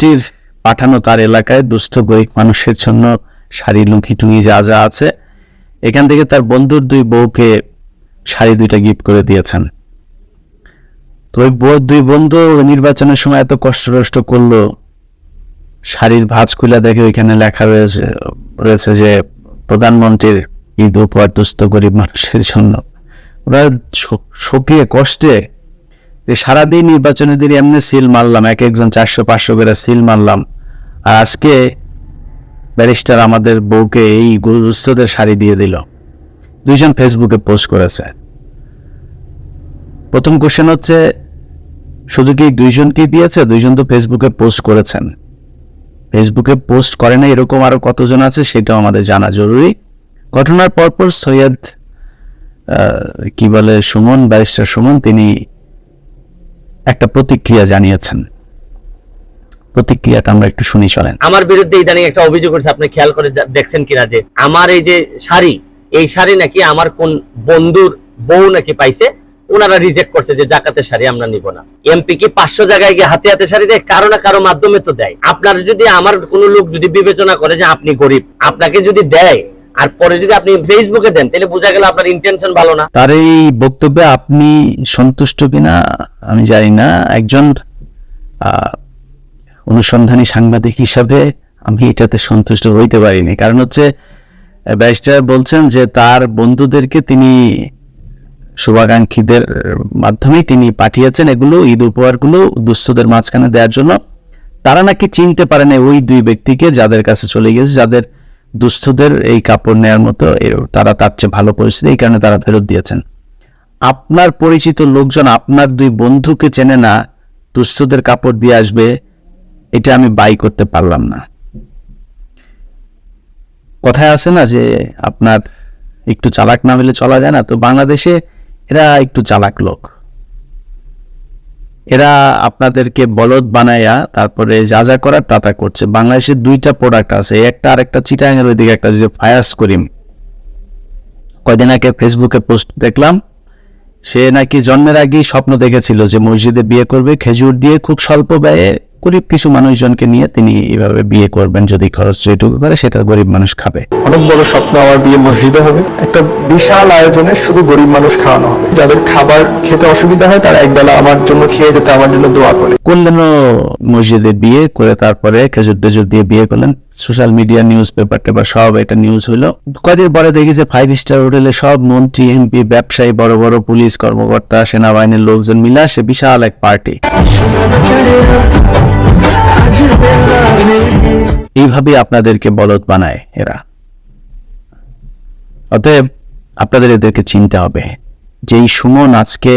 প্রধানমন্ত্রীর পাঠানো তার এলাকায় দুস্থ গরিব মানুষের জন্য শাড়ি লুঙ্গি টুঙ্গি যা যা আছে, এখান থেকে তার বন্ধুর দুই বউকে শাড়ি দুইটা গিফট করে দিয়েছেন। তো ওই বউ- দুই বন্ধু নির্বাচনের সময় এত কষ্ট কষ্ট করল, শাড়ির ভাঁজ খুলে দেখে ওইখানে লেখা রয়েছে রয়েছে যে প্রধানমন্ত্রীর ঈদ উপহার দুস্থ গরিব মানুষের জন্য। ওরা শোকিয়ে কষ্টে যে সারাদিন নির্বাচনের দিন এমনি সিল মারলাম, এক একজন চারশো, পাঁচশো করে সিল মারলাম। আর আজকে ব্যারিস্টার আমাদের বউকে এই গুরুস্থদের শাড়ি দিয়ে দিল। দুইজন ফেসবুকে পোস্ট করেছে। প্রথম কোশ্চেন হচ্ছে, শুধু কি দুইজনকেই দিয়েছে? দুইজন তো ফেসবুকে পোস্ট করেছেন। ফেসবুকে পোস্ট করে না এরকম আরও কতজন আছে সেটাও আমাদের জানা জরুরি। ঘটনার পরপর সৈয়দ কি বলে, সুমন, ব্যারিস্টার সুমন, তিনি একটা প্রতিক্রিয়া জানিয়েছেন। প্রতিক্রিয়াটা আমরা একটু শুনি, চলেন। আমার বিরুদ্ধে ইদানিং একটা অভিযোগ করছে আপনি খেয়াল করে দেখছেন কিনা যে আমার এই যে শাড়ি, এই শাড়ি নাকি আমার কোন বন্ধুর বউ নাকি পাইছে, ওনারা রিজেক্ট করছে যে জাকাতের শাড়ি আমরা নিব না। এমপি কি পাঁচশো জায়গায় গিয়ে হাতে হাতে শাড়ি দেয়? কারও না কারও মাধ্যমে তো দেয়। আপনার যদি, আমার কোনো লোক যদি বিবেচনা করে যে আপনি গরিব, আপনাকে যদি দেয় আর পরে যদি আপনি ফেসবুকে দেন, তাহলে বোঝা গেল আপনার ইন্টেনশন ভালো না। তার এই বক্তব্যে আপনি সন্তুষ্ট কিনা, আমি জানি না। একজন অনুসন্ধানী সাংবাদিক হিসাবে আমি এটাতে সন্তুষ্ট হইতে পারিনি। কারণ হচ্ছে ব্যারিস্টার বলছেন যে তার বন্ধুদেরকে তিনি শুভাকাঙ্ক্ষীদের মাধ্যমেই তিনি পাঠিয়েছেন এগুলো, ঈদ উপহারগুলো দুস্থদের মাঝখানে দেওয়ার জন্য। তারা নাকি চিনতে পারে ওই দুই ব্যক্তিকে যাদের কাছে চলে গেছে, যাদের দুস্থদের এই কাপড় নেয়ার মতো তারা তার চেয়ে ভালো পরিস্থিতি, এই কারণে তারা ফেরত দিয়েছেন। আপনার পরিচিত লোকজন আপনার দুই বন্ধুকে চেনে না, দুস্থদের কাপড় দিয়ে আসবে, এটা আমি বাই করতে পারলাম না। কথায় আছে না যে, আপনার একটু চালাক না হলে চলা যায় না, তো বাংলাদেশে এরা একটু চালাক লোক। এরা আপনাদেরকে বলদ বানাইয়া তারপরে যা যা করার তা করছে। বাংলাদেশের দুইটা প্রোডাক্ট আছে, একটা আরেকটা চিটাঙের ওইদিকে, একটা যদি ফায়াস করিম কয়দিন আগে ফেসবুকে পোস্ট দেখলাম, সে নাকি জন্মের আগেই স্বপ্ন দেখেছিল যে মসজিদে বিয়ে করবে, খেজুর দিয়ে খুব স্বল্প ব্যয়ে গরিব কিছু মানুষজনকে নিয়ে তিনি এভাবে বিয়ে করবেন যদি খরচ যেটুকু করে সেটা গরিব মানুষ খাবে। অনেক বড় স্বপ্ন আমার বিয়ে মসজিদে হবে। একটা বিশাল আয়োজনে শুধু গরিব মানুষ খাওয়ানো হবে। যাদের খাবার খেতে অসুবিধা হয় তারা একবেলা আমার জন্য খেয়ে যেতে আমার জন্য দোয়া করে। কল্যাণ মসজিদে বিয়ে করে তারপরে খেজুর টেজুর দিয়ে বিয়ে করলেন। সোশ্যাল মিডিয়া নিউজ পেপার টেপার সব এটা নিউজ হইল। কয়দিন পরে দেখি যে ফাইভ স্টার হোটেলে সব মন্ত্রী এমপি ব্যবসায়ী, বড় বড় পুলিশ কর্মকর্তা, সেনাবাহিনীর লোকজন মিলে আসে, বিশাল এক পার্টি এইভাবে আপনাদেরকে বলদ বানায় এরা। অতএব আপনাদের এদেরকে চিনতে হবে, যেই সুমন আজকে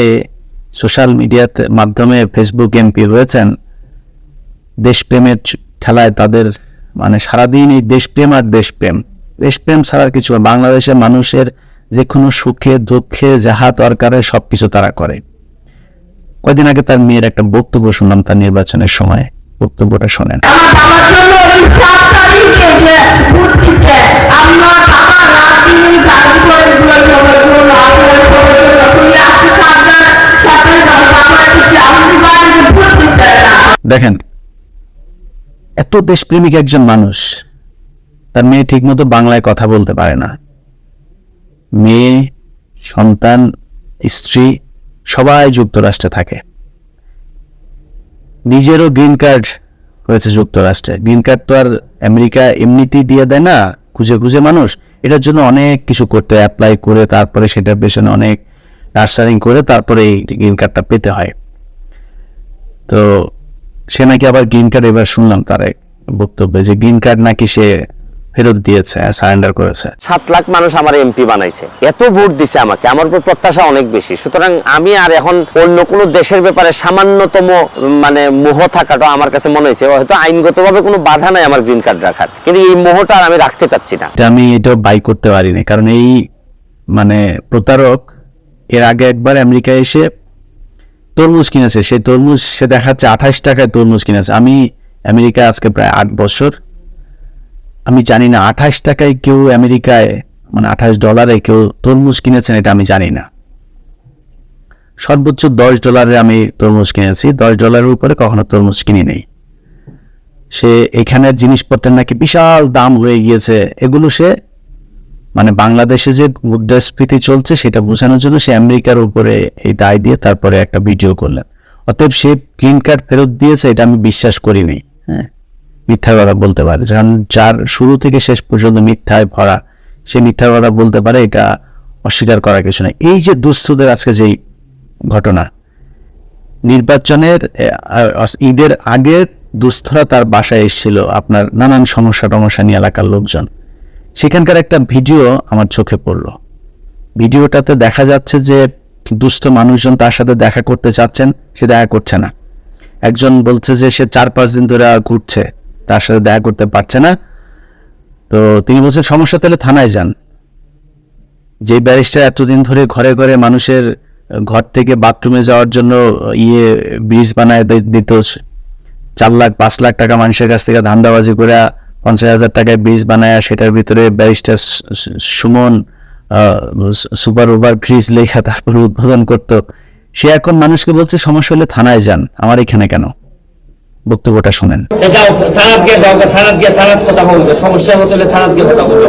সোশ্যাল মিডিয়াতে মাধ্যমে ফেসবুক এমপি হয়েছেন, দেশপ্রেমের খেলায় তাদের মানে সারাদিন এই দেশপ্রেম আর দেশপ্রেম। দেশপ্রেম ছাড়ার কিছু। বাংলাদেশের মানুষের যে কোনো সুখে, দুঃখে, যাহা দরকারে সবকিছু তারা করে। কয়দিন আগে তার মেয়ের একটা বক্তব্য শুনলাম তার নির্বাচনের সময়। বক্তব্যটা শোনেন। কিছু দেখেন এত দেশপ্রেমিক একজন মানুষ, তার মেয়ে ঠিকমতো বাংলায় কথা বলতে পারে না। মেয়ে, সন্তান, স্ত্রী সবাই যুক্তরাষ্ট্রে থাকে। নিজেরও গ্রিন কার্ড হয়েছে যুক্তরাষ্ট্রে। গ্রিন কার্ড তো আর আমেরিকা এমনিতেই দিয়ে দেয় না, খুঁজে খুঁজে মানুষ। এটার জন্য অনেক কিছু করতে অ্যাপ্লাই করে তারপরে সেটার পেছনে অনেক নার্সারিং করে তারপরে এই গ্রিন কার্ডটা পেতে হয়। তো সে নাকি আবার গ্রিন কার্ড এবার শুনলাম তার এক বক্তব্যে যে গ্রিন কার্ড নাকি সে ফেরত দিয়েছে সারেন্ডার করেছে। সাত লাখ মানুষ আমার এমপি বানাইছে। এত ভোট দিছে আমাকে আমার উপর প্রত্যাশা অনেক বেশি। সুতরাং আমি আর এখন অন্য কোনো দেশের ব্যাপারে সামান্যতম মানে মোহ থাকাটা আমার কাছে মনে হয়েছে। হয়তো আইনগতভাবে কোনো বাধা নাই আমার গ্রিন কার্ড রাখার। কিন্তু এই মোহটা আর আমি রাখতে চাচ্ছি না। আমি এটা বাই করতে পারিনি কারণ এই মানে প্রতারক এর আগে একবার আমেরিকায় এসে তরমুজ কিনেছে। সেই তরমুজ, সে দেখাচ্ছে আঠাশ টাকায় তরমুজ কিনেছে। আমি আমেরিকায় আজকে প্রায় আট বছর। আমি জানি না, আঠাশ টাকায় কেউ আমেরিকায় মানে আঠাশ ডলারে কেউ তরমুজ কিনেছেন, এটা আমি জানি না। সর্বোচ্চ দশ ডলারে আমি তরমুজ কিনেছি। দশ ডলারের উপরে কখনো তরমুজ কিনি নেই। সে এখানের জিনিসপত্রের নাকি বিশাল দাম হয়ে গিয়েছে। এগুলো সে মানে বাংলাদেশে যে মুদ্রাস্ফীতি চলছে সেটা বোঝানোর জন্য সে আমেরিকার উপরে এই দায় দিয়ে তারপরে একটা ভিডিও করলেন। অতএব সে গ্রিন কার্ড ফেরত দিয়েছে, এটা আমি বিশ্বাস করিনি। হ্যাঁ মিথ্যা কথা বলতে পারে। কারণ যার শুরু থেকে শেষ পর্যন্ত মিথ্যায় ভরা, সে মিথ্যা কথা বলতে পারে, এটা অস্বীকার করার কিছু না এই যে দুস্থদের আজকে যেই ঘটনা, নির্বাচনের ঈদের আগে দুস্থরা তার বাসায় এসেছিল আপনার নানান সমস্যা টমস্যা নিয়ে এলাকার লোকজন। সেখানকার একটা ভিডিও আমার চোখে পড়ল। ভিডিওটাতে দেখা যাচ্ছে যে দুস্থ মানুষজন তার সাথে দেখা করতে চাচ্ছেন, সে দেখা করছে না। একজন বলছে যে সে চার পাঁচ দিন ধরে ঘুরছে, তার সাথে দেখা করতে পারছে না। তো তিনি বলছেন সমস্যা, তাহলে থানায় যান। যে ব্যারিস্টার এতদিন ধরে ঘরে ঘরে মানুষের ঘর থেকে বাথরুমে যাওয়ার জন্য ইয়ে ব্রিজ বানায় দিত। চার লাখ, পাঁচ লাখ টাকা মানুষের কাছ থেকে ধান্দাবাজি করে পঞ্চাশ হাজার টাকায় ব্রিজ বানায় সেটার ভিতরে barrister Suman super over bridge লেখা তারপরে উদ্বোধন করত। সে এখন মানুষকে বলছে সমস্যা হলে থানায় যান। আমার এখানে কেন? বক্তব্যটা শোনেন। থানাত গিয়ে যাও থানাত গিয়ে থানাত কথা বলবে। সমস্যা হতে হলে থানাত গিয়ে কথা বলবে।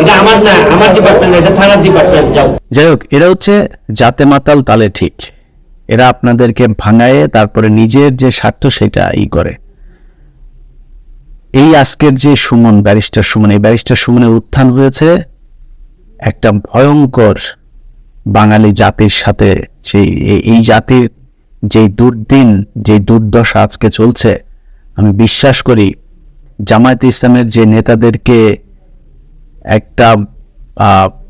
এটা আমার না আমার ডিপার্টমেন্ট এটা থানার ডিপার্টমেন্ট যাও। যাই হোক এরা হচ্ছে জাতে মাতাল তালে ঠিক। এরা আপনাদেরকে ভাঙায়ে তারপরে নিজের যে স্বার্থ সেটা ই করে। এই আজকের যে সুমন, ব্যারিস্টার সুমন, এই ব্যারিস্টার সুমনের উত্থান হয়েছে একটা ভয়ঙ্কর বাঙালি জাতির সাথে সেই এই- জাতির যে দুর্দিন, যে দুর্দশা আজকে চলছে, আমি বিশ্বাস করি জামায়াত ইসলামের যে নেতাদেরকে একটা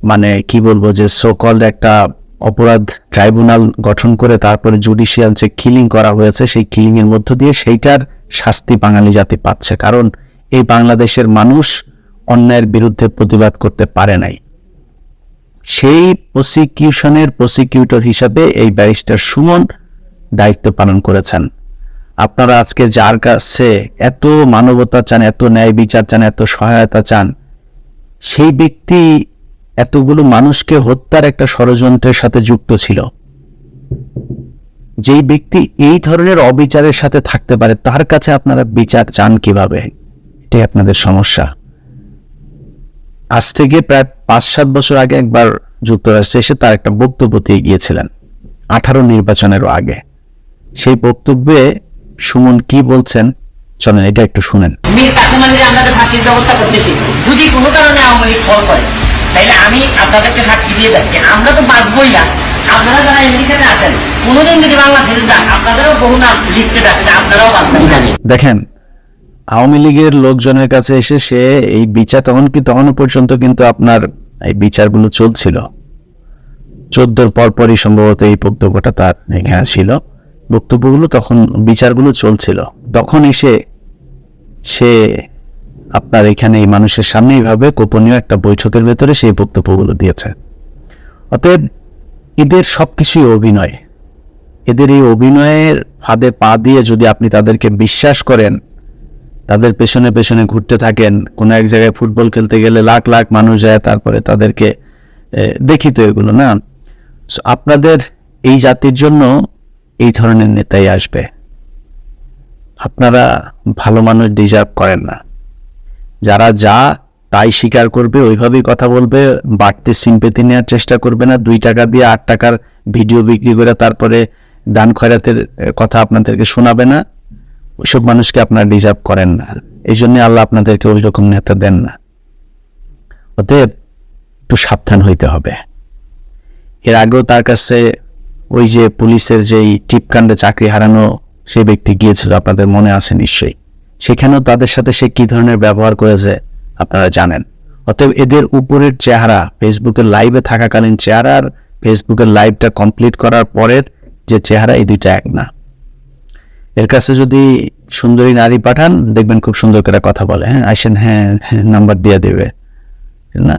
মানে কি বলব যে সোকল্ড একটা অপরাধ ট্রাইব্যুনাল গঠন করে তারপরে জুডিশিয়াল যে কিলিং করা হয়েছে, সেই কিলিং এর মধ্য দিয়ে সেইটার শাস্তি বাঙালি জাতি পাচ্ছে, কারণ এই বাংলাদেশের মানুষ অন্যায়ের বিরুদ্ধে প্রতিবাদ করতে পারে নাই। সেই প্রসিকিউশনের প্রসিকিউটর হিসাবে এই ব্যারিস্টার সুমন দায়িত্ব পালন করেছেন। আপনারা আজকে যার কাছে এত মানবতা চান, এত ন্যায় বিচার চান, এত সহায়তা চান, সেই ব্যক্তি এতগুলো মানুষকে হত্যার একটা ষড়যন্ত্রের সাথে যুক্ত ছিল। যেই ব্যক্তি এই ধরনের অবিচারের সাথে থাকতে পারে, তার কাছে আপনারা বিচার চান কীভাবে? এটাই আপনাদের সমস্যা। আজ থেকে প্রায় পাঁচ সাত বছর আগে একবার যুক্তরাষ্ট্রে এসে তার একটা বক্তব্য দিয়ে গিয়েছিলেন, আঠারো নির্বাচনেরও আগে। সেই বক্তব্যে সুমন কি বলছেন? চলেন, এটা একটু শুনেন। আপনাদের ফাঁসির ব্যবস্থা করতেছি। যদি কোনো কারণে আওয়ামী লীগ ফল করে, তাইলে আমি আপনাদেরকে সাক্ষী দিয়ে যাচ্ছি। আমরা তো বাঁচবই না। আপনারা যারা আমেরিকাতে আছেন, কোনোদিন যদি বাংলাদেশে যান, আপনাদেরও বহু নাম লিস্টেড আছে, আপনারাও দেখেন, আওয়ামী লীগের লোকজনের কাছে এসে সে এই বিচার তখন কি তখনও পর্যন্ত কিন্তু আপনার এই বিচারগুলো চলছিল। চোদ্দোর পরপরই সম্ভবত এই বক্তব্যটা তার এখানে ছিল। বক্তব্যগুলো তখন, বিচারগুলো চলছিল। তখন এসে সে আপনার এখানে এই মানুষের সামনে এইভাবে গোপনীয় একটা বৈঠকের ভেতরে সেই বক্তব্যগুলো দিয়েছে। অতএব এদের সবকিছুই অভিনয়। এদের এই অভিনয়ের ফাঁদে পা দিয়ে যদি আপনি তাদেরকে বিশ্বাস করেন, তাদের পেছনে পেছনে ঘুরতে থাকেন, কোনো এক জায়গায় ফুটবল খেলতে গেলে লাখ লাখ মানুষ যায়, তারপরে তাদেরকে দেখি তো এগুলো, না? আপনাদের এই জাতির জন্য এই ধরনের নেতাই আসবে। আপনারা ভালো মানুষ ডিজার্ভ করেন না। যারা যা তাই স্বীকার করবে, ওইভাবেই কথা বলবে, বাড়তে সিম্পেতি নেওয়ার চেষ্টা করবে না, দুই টাকা দিয়ে আট টাকার ভিডিও বিক্রি করে তারপরে দান খয়রাতের কথা আপনাদেরকে শোনাবে না, ওইসব মানুষকে আপনারা ডিজার্ভ করেন না। এই জন্য আল্লাহ আপনাদেরকে ওই রকম নেতা দেন না। অতএব একটু সাবধান হইতে হবে। এর আগেও তার কাছে ওই যে পুলিশের যেই টিপকাণ্ডে চাকরি হারানো সেই ব্যক্তি গিয়েছিল, আপনাদের মনে আছে নিশ্চয়ই। সেখানেও তাদের সাথে সে কি ধরনের ব্যবহার করেছে আপনারা জানেন। অতএব এদের উপরের চেহারা ফেসবুকের লাইভে থাকাকালীন চেহারা আর ফেসবুকের লাইভটা কমপ্লিট করার পরের যে চেহারা এই দুইটা এক না। এর কাছে যদি সুন্দরী নারী পাঠান দেখবেন খুব সুন্দর করে কথা বলে হ্যাঁ? আসেন হ্যাঁ হ্যাঁ, নাম্বার দিয়ে দেবে। না?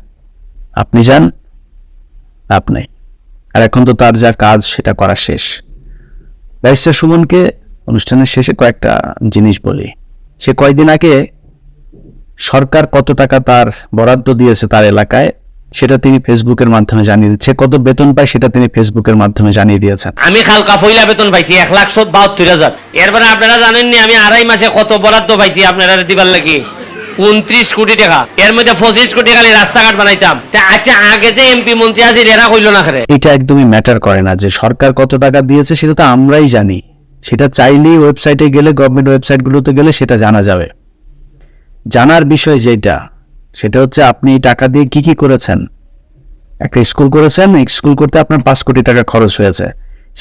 আপনি যান আপনি আর এখন তো তার যা কাজ সেটা করা শেষ। ব্যারিস্টার সুমনকে অনুষ্ঠানের শেষে কয়েকটা জিনিস বলি। সে কয়েকদিন আগে সরকার কত টাকা তার বরাদ্দ দিয়েছে তার এলাকায় সেটা তিনি ফেসবুকের মাধ্যমে জানিয়ে দিচ্ছে। কত বেতন পায় সেটা তিনি ফেসবুকের মাধ্যমে জানিয়ে দিয়েছেন। আমি খালকা ফইলা বেতন পাইছি এক লাখ সত বাহাত্তর হাজার। এরপরে আপনারা জানেননি আমি আড়াই মাসে কত বরাদ্দ পাইছি আপনারা দিবার লাগি। উনত্রিশ কোটি টাকা। এর মধ্যে পঁচিশ কোটি খালি রাস্তাঘাট বানাইতাম। তা আচ্ছা আগে যে এমপি মন্ত্রী আছে এরা হইল না খারে এটা একদমই ম্যাটার করে না যে সরকার কত টাকা দিয়েছে সেটা তো আমরাই জানি। সেটা চাইলেই ওয়েবসাইটে গেলে গভর্নমেন্ট ওয়েবসাইটগুলোতে গেলে সেটা জানা যাবে। জানার বিষয় যেটা, সেটা হচ্ছে আপনি এই টাকা দিয়ে কি কি করেছেন? একটা স্কুল করেছেন স্কুল করতে আপনার পাঁচ কোটি টাকা খরচ হয়েছে।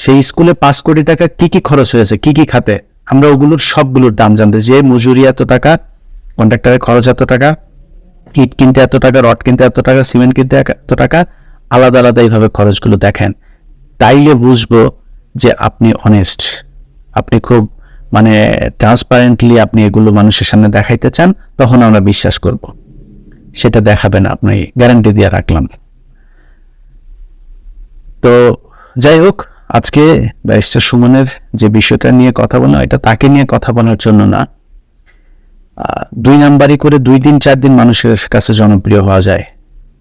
সেই স্কুলে পাঁচ কোটি টাকা কি কি খরচ হয়েছে, কি কি খাতে? আমরা ওগুলোর সবগুলোর দাম জানতে যে মজুরি এত টাকা কন্ট্রাক্টরের খরচ এত টাকা, ইট কিনতে এত টাকা, রড কিনতে এত টাকা, সিমেন্ট কিনতে এত টাকা, আলাদা আলাদা এইভাবে খরচগুলো দেখেন। তাইলে বুঝব যে আপনি অনেস্ট আপনি খুব মানে ট্রান্সপারেন্টলি আপনি এগুলো মানুষের সামনে দেখাইতে চান তখন আমরা বিশ্বাস করব। সেটা দেখাবেন আপনি গ্যারান্টি দিয়ে রাখলাম। তো যাই হোক আজকে ব্যারিস্টার সুমনের যে বিষয়টা নিয়ে কথা বললাম এটা তাকে নিয়ে কথা বলার জন্য না। দুই নাম্বারই করে দুই দিন চার দিন মানুষের কাছে জনপ্রিয় হওয়া যায়।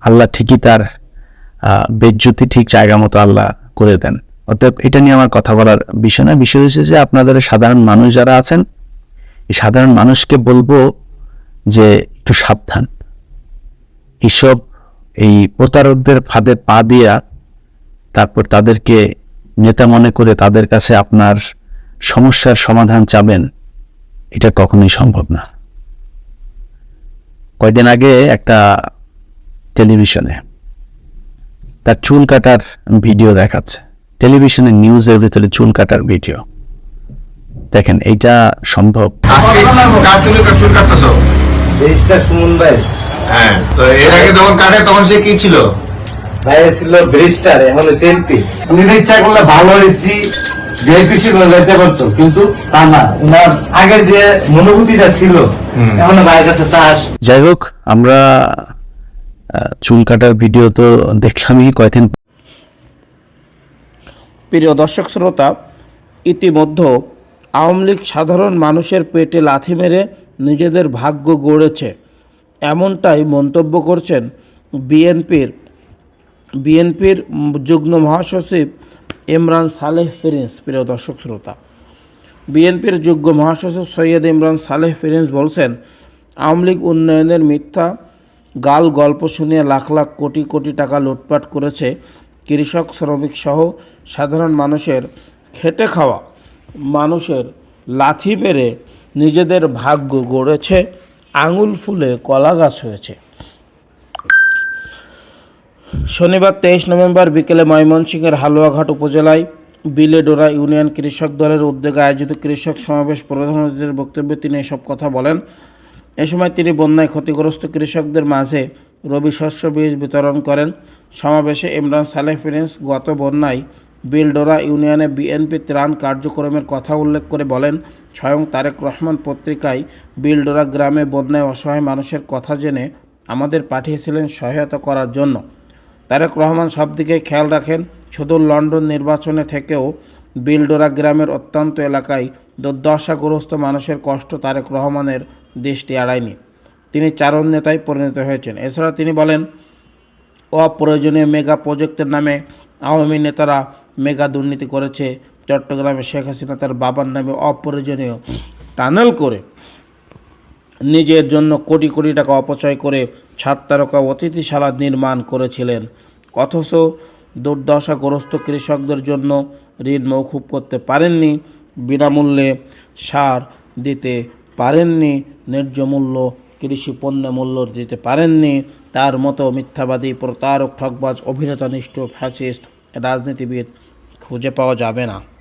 আল্লাহ ঠিকই তার আহ, বেজ্জতি ঠিক জায়গা মতো আল্লাহ করে দেন। অতএব এটা নিয়ে আমার কথা বলার বিষয় না বিষয় হচ্ছে যে আপনাদের সাধারণ মানুষ যারা আছেন, এই সাধারণ মানুষকে বলব যে একটু সাবধান। এইসব এই প্রতারকদের ফাঁদে পা দিয়া তারপর তাদেরকে নেতা মনে করে তাদের কাছে আপনার সমস্যার সমাধান চাবেন, এটা কখনোই সম্ভব না। কয়দিন আগে একটা টেলিভিশনে তার চুল কাটার ভিডিও দেখাচ্ছে। টেলিভিশনে নিউজের ভিতরে চুল কাটার ভিডিও। দেখেন এইটা সম্ভব। হ্যাঁ তো এর আগে যখন কাটে তখন সে কি ছিল? ভাই ছিল ব্রিস্টার এখন শিল্পী উনি ইচ্ছা করলে ভালো হয়েছি বিএনপি করে যেতে পারতো কিন্তু তা না। উনার আগের যে মনোভূতিটা ছিল এখন ভাইয়ের কাছে চাষ যাই হোক আমরা চুল কাটার ভিডিও তো দেখলামই কয়দিন প্রিয় দর্শক শ্রোতা, ইতিমধ্যে আওয়ামী লীগ সাধারণ মানুষের পেটে লাথি মেরে নিজেদের ভাগ্য গড়েছে। এমনটাই মন্তব্য করছেন বিএনপির বিএনপির যুগ্ম মহাসচিব ইমরান সালেহ ফিরিন্স প্রিয় দর্শক শ্রোতা। বিএনপির যুগ্ম মহাসচিব সৈয়দ ইমরান সালেহ ফিরিন্স বলছেন, আওয়ামী লীগ উন্নয়নের মিথ্যা গাল গল্প শুনিয়ে লাখ লাখ কোটি কোটি টাকা লুটপাট করেছে কৃষক, শ্রমিক সহ সাধারণ মানুষের খেটে খাওয়া মানুষের লাথি মেরে নিজেদের ভাগ্য গড়েছে, আঙুল ফুলে কলা গাছ হয়েছে। শনিবার তেইশ নভেম্বর বিকেলে ময়মনসিংহের হালুয়াঘাট উপজেলায় বিলেডোরা ইউনিয়ন কৃষক দলের উদ্যোগে আয়োজিত কৃষক সমাবেশ প্রধান অতিথির বক্তব্যে তিনি এসব কথা বলেন। এ সময় তিনি বন্যায় ক্ষতিগ্রস্ত কৃষকদের মাঝে রবি শস্য বীজ বিতরণ করেন। সমাবেশে ইমরান সালেহ প্রিন্স গত বন্যায় বিলডোরা ইউনিয়নে বিএনপি ত্রাণ কার্যক্রমের কথা উল্লেখ করে বলেন, স্বয়ং তারেক রহমান পত্রিকায় বিলডোরা গ্রামে বন্যায় অসহায় মানুষের কথা জেনে আমাদের পাঠিয়েছিলেন সহায়তা করার জন্য। তারেক রহমান সব দিকে খেয়াল রাখেন, শুধু লন্ডন নির্বাচনে থেকেও বিলডোরা গ্রামের অত্যন্ত এলাকায় দুর্দশাগ্রস্ত মানুষের কষ্ট তারেক রহমানের দৃষ্টি এড়ায়নি। তিনি চারণ নেতায় পরিণত হয়েছেন। এছাড়া তিনি বলেন, অপ্রয়োজনীয় মেগা প্রজেক্টের নামে আওয়ামী নেতারা মেগা দুর্নীতি করেছে। চট্টগ্রামে শেখ হাসিনা তার বাবার নামে অপ্রয়োজনীয় টানেল করে নিজের জন্য কোটি কোটি টাকা অপচয় করে সাত তারকা অতিথিশালা নির্মাণ করেছিলেন। অথচ দুর্দশাগ্রস্ত কৃষকদের জন্য ঋণ মৌকুব করতে পারেননি, বিনামূল্যে সার দিতে পারেননি, ন্যায্য মূল্য কৃষি পণ্য মূল্য দিতে পারেননি। তার মতো মিথ্যাবাদী, প্রতারক ঠকবাজ অভিনেতা নিষ্ঠ ফ্যাসিস্ট, রাজনীতিবিদ খুঁজে পাওয়া যাবে না।